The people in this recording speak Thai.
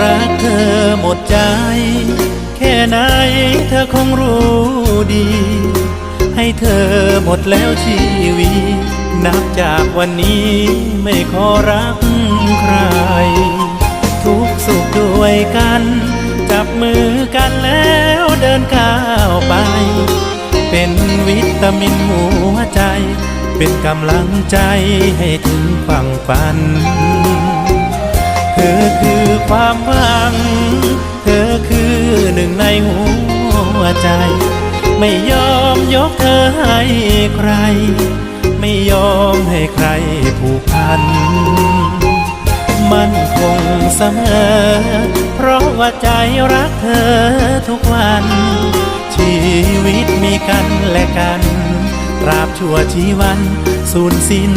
รักเธอหมดใจ แค่ไหนเธอคงรู้ดี ให้เธอหมดแล้วชีวิตนับจากวันนี้ไม่ขอรักใคร ทุกสุขด้วยกัน จับมือกันแล้วเดินก้าวไป เป็นวิตามินหัวใจ เป็นกำลังใจให้ถึงฝั่งฝัน ความหวัง เธอคือหนึ่งในหัวใจ ไม่ยอมยกเธอให้ใคร ไม่ยอมให้ใครผูกพัน มั่นคงเสมอ เพราะว่าใจรักเธอทุกวัน ชีวิตมีกันและกัน ตราบชั่วชีวันสูญสิ้น